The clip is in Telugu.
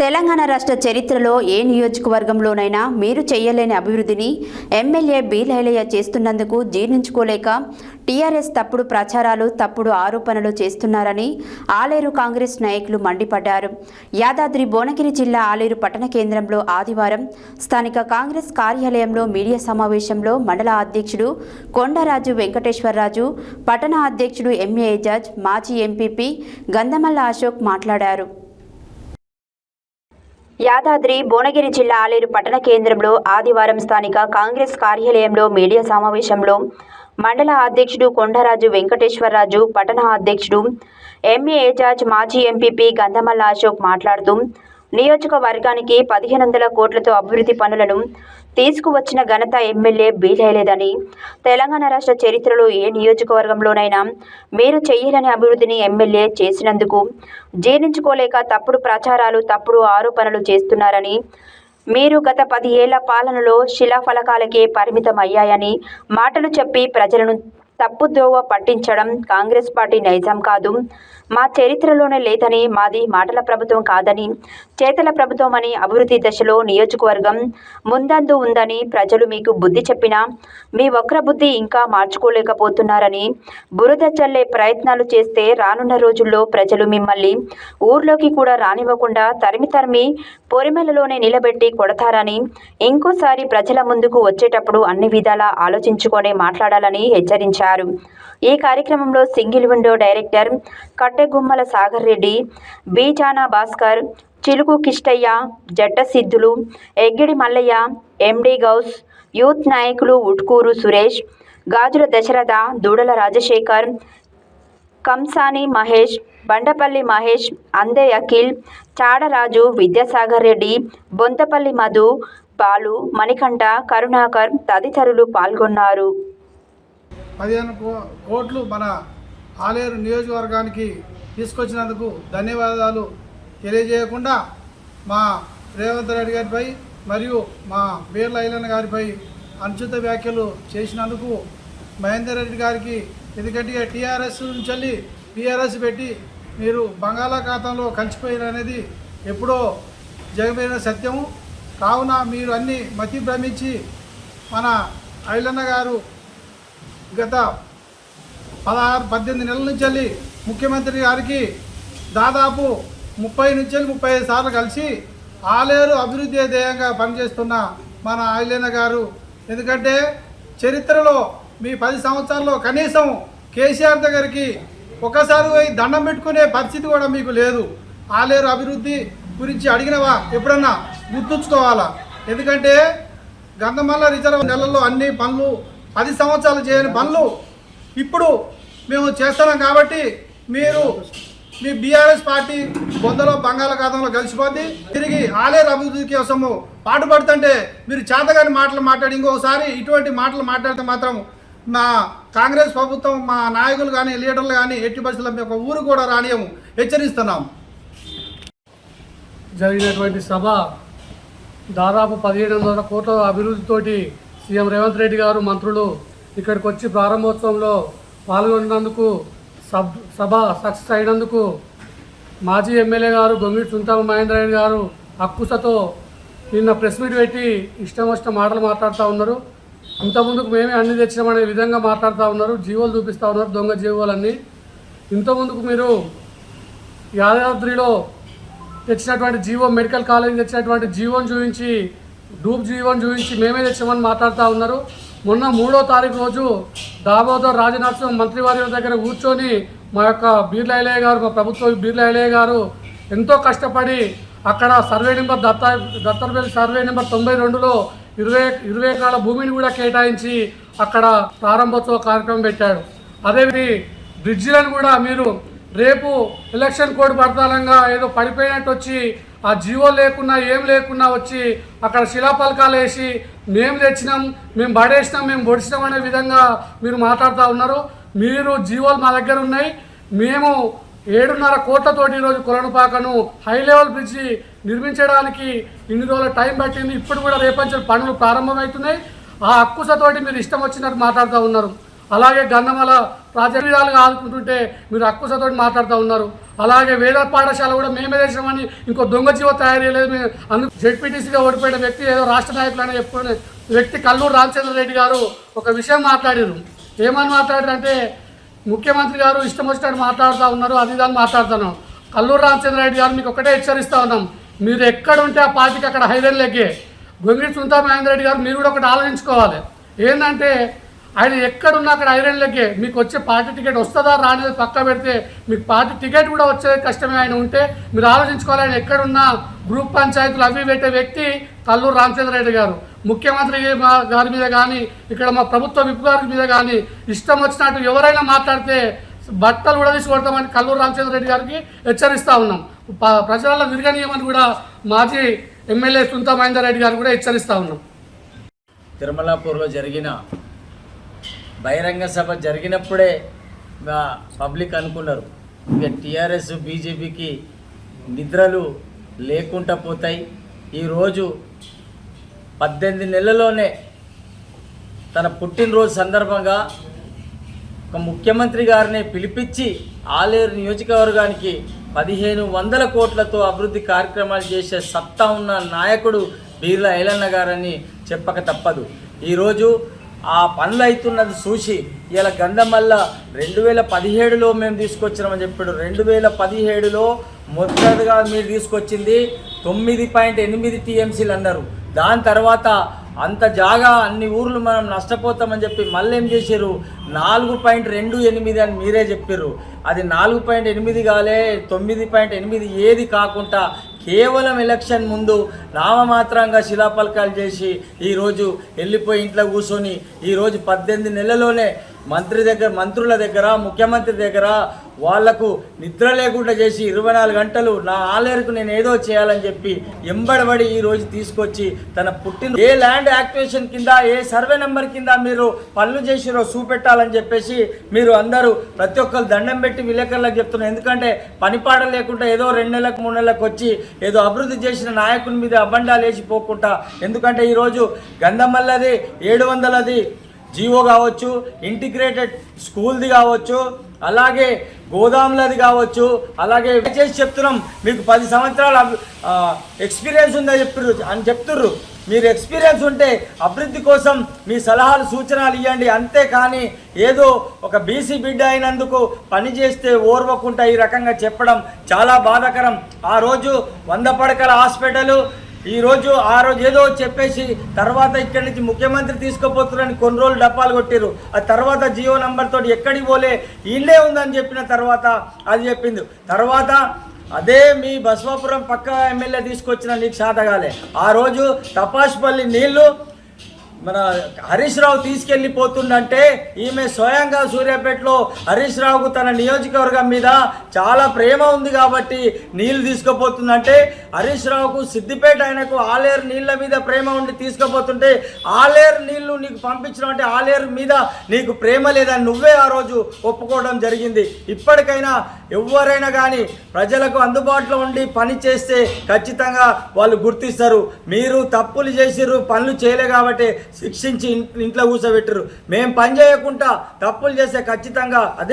తెలంగాణ రాష్ట్ర చరిత్రలో ఏ నియోజకవర్గంలోనైనా మీరు చేయలేని అభివృద్ధిని ఎమ్మెల్యే బి లైలయ్య చేస్తున్నందుకు జీర్ణించుకోలేక టీఆర్ఎస్ తప్పుడు ప్రచారాలు తప్పుడు ఆరోపణలు చేస్తున్నారని ఆలేరు కాంగ్రెస్ నాయకులు మండిపడ్డారు. యాదాద్రి భువనగిరి జిల్లా ఆలేరు పట్టణ కేంద్రంలో ఆదివారం స్థానిక కాంగ్రెస్ కార్యాలయంలో మీడియా సమావేశంలో మండల అధ్యక్షుడు కొండరాజు వెంకటేశ్వరరాజు పట్టణ అధ్యక్షుడు ఎంఏ ఎజాజ్ మాజీ ఎంపీపీ గంధమల్ల అశోక్ మాట్లాడారు. యాదాద్రి భువనగిరి జిల్లా ఆలేరు పట్టణ కేంద్రంలో ఆదివారం స్థానిక కాంగ్రెస్ కార్యాలయంలో మీడియా సమావేశంలో మండల అధ్యక్షుడు కొండరాజు వెంకటేశ్వరరాజు పట్టణ అధ్యక్షుడు ఎంఏ ఏజాజ్ మాజీ ఎంపీపీ గంధమల్ల అశోక్ మాట్లాడుతూ నియోజకవర్గానికి పదిహేను వందల కోట్లతో అభివృద్ధి పనులను తీసుకువచ్చిన ఘనత ఎమ్మెల్యే బీజేయలేదని తెలంగాణ రాష్ట్ర చరిత్రలో ఏ నియోజకవర్గంలోనైనా మీరు చేయలేని అభివృద్ధిని ఎమ్మెల్యే చేసినందుకు జీర్ణించుకోలేక తప్పుడు ప్రచారాలు తప్పుడు ఆరోపణలు చేస్తున్నారని మీరు గత పది ఏళ్ళ పాలనలో శిలాఫలకాలకే పరిమితం అయ్యాయని మాటలు చెప్పి ప్రజలను తప్పుదోవ పట్టించడం కాంగ్రెస్ పార్టీ నైజం కాదు. మా చరిత్రలోనే లేదని మాది మాటల ప్రభుత్వం కాదని చేతల ప్రభుత్వం అని అభివృద్ధి దశలో నియోజకవర్గం ముందందు ఉందని ప్రజలు మీకు బుద్ధి చెప్పినా మీ వక్ర బుద్ధి ఇంకా మార్చుకోలేకపోతున్నారని బురద చల్లే ప్రయత్నాలు చేస్తే రానున్న రోజుల్లో ప్రజలు మిమ్మల్ని ఊర్లోకి కూడా రానివ్వకుండా తరిమి తరిమి పొరిమెలలోనే నిలబెట్టి కొడతారని ఇంకోసారి ప్రజల ముందుకు వచ్చేటప్పుడు అన్ని విధాలా ఆలోచించుకొని మాట్లాడాలని హెచ్చరించారు. ఈ కార్యక్రమంలో సింగిల్ విండో డైరెక్టర్ కట్ కట్టెగుమ్మల సాగర్ రెడ్డి బీజానా భాస్కర్ చిలుకు కిష్టయ్య జట్ట సిద్ధులు ఎగ్గిడి మల్లయ్య ఎండి గౌస్ యూత్ నాయకులు ఉట్కూరు సురేష్ గాజుల దశరథ దూడల రాజశేఖర్ కంసాని మహేష్ బండపల్లి మహేష్ అందే అఖిల్ చాడరాజు విద్యాసాగర్ రెడ్డి బొంతపల్లి మధు బాలు మణికంఠ కరుణాకర్ తదితరులు పాల్గొన్నారు. పదిహేను కోట్లు మన ఆలేరు నియోజకవర్గానికి తీసుకొచ్చినందుకు ధన్యవాదాలు తెలియజేయకుండా మా రేవంత్ రెడ్డి గారిపై మరియు మా బీర్ల ఐలన్న గారిపై అనుచిత వ్యాఖ్యలు చేసినందుకు మహేందర్ రెడ్డి గారికి ఎందుకంటే టీఆర్ఎస్ నుంచి వెళ్ళి టీఆర్ఎస్ పెట్టి మీరు బంగాళాఖాతంలో కలిసిపోయారనేది ఎప్పుడో జగమైన సత్యము. కావున మీరు అన్ని మతి భ్రమించి మన ఐలన్న గారు గత పదహారు పద్దెనిమిది నెలల నుంచి వెళ్ళి ముఖ్యమంత్రి గారికి దాదాపు ముప్పై నుంచి వెళ్ళి ముప్పై ఐదు సార్లు కలిసి ఆలేరు అభివృద్ధి ధ్యేయంగా పనిచేస్తున్న మన ఆయిలేన గారు. ఎందుకంటే చరిత్రలో మీ పది సంవత్సరాల్లో కనీసం కేసీఆర్ దగ్గరికి ఒకసారి పోయి దండం పెట్టుకునే పరిస్థితి కూడా మీకు లేదు. ఆలేరు అభివృద్ధి గురించి అడిగినవా? ఎప్పుడన్నా గుర్తుంచుకోవాలా? ఎందుకంటే గంధమల్ల రిజర్వ్ నెలల్లో అన్ని పనులు పది సంవత్సరాలు చేయని పనులు ఇప్పుడు మేము చేస్తున్నాం కాబట్టి మీరు మీ బీఆర్ఎస్ పార్టీ బొందలో బంగాళాఖాతంలో కలిసిపోద్ది తిరిగి ఆలయ అభివృద్ధి కోసము పాటుపడుతుంటే మీరు చేతగాని మాటలు మాట్లాడి ఇంకోసారి ఇటువంటి మాటలు మాట్లాడితే మాత్రం మా కాంగ్రెస్ ప్రభుత్వం మా నాయకులు కానీ లీడర్లు కానీ ఎట్టి పరిస్థితుల్లో ఒక ఊరు కూడా రానియము. హెచ్చరిస్తున్నాం. జరిగినటువంటి సభ దాదాపు పదిహేడు వందల కోట్ల అభివృద్ధితోటి సీఎం రేవంత్ రెడ్డి గారు మంత్రులు ఇక్కడికి వచ్చి ప్రారంభోత్సవంలో పాల్గొన్నందుకు సబ్ సభ సక్సెస్ అయినందుకు మాజీ ఎమ్మెల్యే గారు గొంగిడి సుంతమ మహేంద్రయ్య గారు అక్కుసతో నిన్న ప్రెస్ మీట్ పెట్టి ఇష్టం వచ్చిన మాటలు మాట్లాడుతూ ఉన్నారు. ఇంతకుముందుకు మేమే అన్ని తెచ్చినామనే విధంగా మాట్లాడుతూ ఉన్నారు. జీవోలు చూపిస్తూ ఉన్నారు దొంగ జీవోలన్నీ. ఇంతకుముందుకు మీరు యాదాద్రిలో తెచ్చినటువంటి జీవో మెడికల్ కాలేజ్ తెచ్చినటువంటి జీవోని చూపించి డూప్ జీవోని చూపించి మేమే తెచ్చామని మాట్లాడుతూ ఉన్నారు. మొన్న మూడో తారీఖు రోజు దామోదర్ రాజనరసింహ మంత్రివారి దగ్గర కూర్చొని మా యొక్క బీర్లాయలయ్య గారు మా ప్రభుత్వ బీర్లైలయ్య గారు ఎంతో కష్టపడి అక్కడ సర్వే నెంబర్ దత్త దత్తరపల్లి సర్వే నెంబర్ తొంభై రెండులో ఇరవై ఇరవై ఎకరాల భూమిని కూడా కేటాయించి అక్కడ ప్రారంభోత్సవ కార్యక్రమం పెట్టాడు. అదేవిధి బ్రిడ్జిలను కూడా మీరు రేపు ఎలక్షన్ కోడ్ పడతానంగా ఏదో పడిపోయినట్టు వచ్చి ఆ జీవో లేకున్నా ఏం లేకున్నా వచ్చి అక్కడ శిలాపలకాలు వేసి మేము తెచ్చినాం మేము పడేసినాం మేము పొడిచినాం అనే విధంగా మీరు మాట్లాడుతూ ఉన్నారు. మీరు జీవోలు మా దగ్గర ఉన్నాయి. మేము ఏడున్నర కోట్లతోటి ఈరోజు కొలనుపాకను హై లెవెల్ బ్రిడ్జి నిర్మించడానికి ఇన్ని రోజుల టైం పట్టింది. ఇప్పుడు కూడా రేపంచే పనులు ప్రారంభమవుతున్నాయి. ఆ హక్కుసతోటి మీరు ఇష్టం వచ్చినట్టు మాట్లాడుతూ ఉన్నారు. అలాగే గంధమల ప్రాజెక్టులుగా ఆదుకుంటుంటే మీరు అక్కుసతో మాట్లాడుతూ ఉన్నారు. అలాగే వేద పాఠశాల కూడా మేమే చేసామని ఇంకో దొంగ జీవో తయారు చేయలేదు మేము. అందుకు జెడ్పీటీసీగా ఓడిపోయిన వ్యక్తి ఏదో రాష్ట్ర నాయకులు అని చెప్పుకునే వ్యక్తి కల్లూరు రామచంద్ర రెడ్డి గారు ఒక విషయం మాట్లాడారు. ఏమని మాట్లాడారు అంటే ముఖ్యమంత్రి గారు ఇష్టం వచ్చినట్టు మాట్లాడుతూ ఉన్నారు అది దాన్ని మాట్లాడుతున్నాం. కల్లూరు రామచంద్ర రెడ్డి గారు మీకు ఒకటే హెచ్చరిస్తూ ఉన్నాం. మీరు ఎక్కడ ఉంటే ఆ పార్టీకి అక్కడ హైలైన్ లెక్కే గొంగిడి సుంతా మహేందర్ రెడ్డి గారు మీరు కూడా ఒకటి ఆలోచించుకోవాలి. ఏంటంటే ఆయన ఎక్కడున్నా అక్కడ ఐరన్ లెగ్గే. మీకు వచ్చే పార్టీ టికెట్ వస్తుందా రాలేదు పక్క పెడితే మీకు పార్టీ టికెట్ కూడా వచ్చేది కష్టమే ఆయన ఉంటే మీరు ఆలోచించుకోవాలి ఆయన ఎక్కడున్నా గ్రూప్ పంచాయతీలు అవి పెట్టే వ్యక్తి కల్లూరు రామచంద్ర రెడ్డి గారు. ముఖ్యమంత్రి మా- గారి మీద కానీ ఇక్కడ మా ప్రభుత్వ విప్ గారి మీద కానీ ఇష్టం వచ్చినట్టు ఎవరైనా మాట్లాడితే బట్టలు కూడా తీసి కొడతామని కల్లూరు రామచంద్ర రెడ్డి గారికి హెచ్చరిస్తూ ఉన్నాం. ప్రజలలో విరగనీయమని కూడా మాజీ ఎమ్మెల్యే సుంతా మహేందర్ రెడ్డి గారు కూడా హెచ్చరిస్తూ ఉన్నాం. తిరుమలాపూర్లో జరిగిన బహిరంగ సభ జరిగినప్పుడే పబ్లిక్ అనుకున్నారు. ఇక టీఆర్ఎస్ బీజేపీకి నిద్రలు లేకుండా పోతాయి. ఈరోజు పద్దెనిమిది నెలల్లోనే తన పుట్టినరోజు సందర్భంగా ఒక ముఖ్యమంత్రి గారిని పిలిపించి ఆలేరు నియోజకవర్గానికి పదిహేను వందల కోట్లతో అభివృద్ధి కార్యక్రమాలు చేసే సత్తా ఉన్న నాయకుడు బీర్లా ఐలన్న గారని చెప్పక తప్పదు. ఈరోజు ఆ పనులు అవుతున్నది చూసి ఇలా గంధమల్ల రెండు వేల పదిహేడులో మేము తీసుకొచ్చినామని చెప్పాడు. రెండు వేల పదిహేడులో మొదటగా మీరు తీసుకొచ్చింది తొమ్మిది పాయింట్ ఎనిమిది టీఎంసీలు అన్నారు. దాని తర్వాత అంత జాగా అన్ని ఊర్లు మనం నష్టపోతామని చెప్పి మళ్ళీ ఏం చేశారు? నాలుగు పాయింట్ రెండు ఎనిమిది అని మీరే చెప్పారు. అది నాలుగు పాయింట్ ఎనిమిది కాలే తొమ్మిది పాయింట్ ఎనిమిది ఏది కాకుండా కేవలం ఎలక్షన్ ముందు నామమాత్రంగా శిలాపలకాలు చేసి ఈరోజు వెళ్ళిపోయి ఇంట్లో కూర్చొని ఈరోజు పద్దెనిమిది నెలలోనే మంత్రి దగ్గర మంత్రుల దగ్గర ముఖ్యమంత్రి దగ్గర వాళ్ళకు నిద్ర లేకుండా చేసి ఇరవై నాలుగు గంటలు నా ఆలేరుకు నేను ఏదో చేయాలని చెప్పి ఎంబడబడి ఈ రోజు తీసుకొచ్చి తన పుట్టిన ఏ ల్యాండ్ యాక్టివేషన్ కింద ఏ సర్వే నెంబర్ కింద మీరు పనులు చేసిరో చూపెట్టాలని చెప్పేసి మీరు అందరూ ప్రతి ఒక్కరు దండం పెట్టి విలేకరులకు చెప్తున్నారు. ఎందుకంటే పనిపాట లేకుండా ఏదో రెండు నెలలకు మూడు నెలలకు వచ్చి ఏదో అభివృద్ధి చేసిన నాయకుని మీద అబండాలు వేసిపోకుండా ఎందుకంటే ఈరోజు గంధమల్లది ఏడు వందలది జీవో కావచ్చు ఇంటిగ్రేటెడ్ స్కూల్ది కావచ్చు అలాగే గోదాములది కావచ్చు అలాగే చేసి చెప్తున్నాం మీకు పది సంవత్సరాల ఎక్స్పీరియన్స్ ఉందని చెప్తుర్రు అని చెప్తుర్రు. మీరు ఎక్స్పీరియన్స్ ఉంటే అభివృద్ధి కోసం మీ సలహాలు సూచనలు ఇవ్వండి అంతే కానీ ఏదో ఒక బీసీ బిడ్డ అయినందుకు పని చేస్తే ఓర్వకుండా ఈ రకంగా చెప్పడం చాలా బాధాకరం. ఆ రోజు వంద పడకల హాస్పిటల్ ఈరోజు ఆ రోజు ఏదో చెప్పేసి తర్వాత ఇక్కడి నుంచి ముఖ్యమంత్రి తీసుకుపోతున్నారని కొన్ని రోజులు డప్పాలు కొట్టారు ఆ తర్వాత జియో నంబర్తో ఎక్కడికి పోలే ఇల్లే ఉందని చెప్పిన తర్వాత అది చెప్పింది. తర్వాత అదే మీ బసవాపురం పక్క ఎమ్మెల్యే తీసుకొచ్చిన నీకు సాధగాలే ఆ రోజు తపాష్పల్లి నీళ్ళు మన హరీష్ రావు తీసుకెళ్ళిపోతుందంటే ఈమె స్వయంగా సూర్యాపేటలో హరీష్ రావుకు తన నియోజకవర్గం మీద చాలా ప్రేమ ఉంది కాబట్టి నీళ్ళు తీసుకుపోతుందంటే హరీష్ రావుకు సిద్దిపేట ఆయనకు ఆలేరు నీళ్ళ మీద ప్రేమ ఉండి తీసుకుపోతుంటే ఆలేరు నీళ్ళు నీకు పంపించడం అంటే ఆలేరు మీద నీకు ప్రేమ లేదని నువ్వే ఆ రోజు ఒప్పుకోవడం జరిగింది. ఇప్పటికైనా ఎవరైనా కానీ ప్రజలకు అందుబాటులో ఉండి పని చేస్తే ఖచ్చితంగా వాళ్ళు గుర్తిస్తారు. మీరు తప్పులు చేసిర్రు పనులు చేయలే కాబట్టి శిక్షించి ఇంట్లో కూర్చోబెట్టరు మేము పని చేయకుండా తప్పులు చేస్తే ఖచ్చితంగా అదే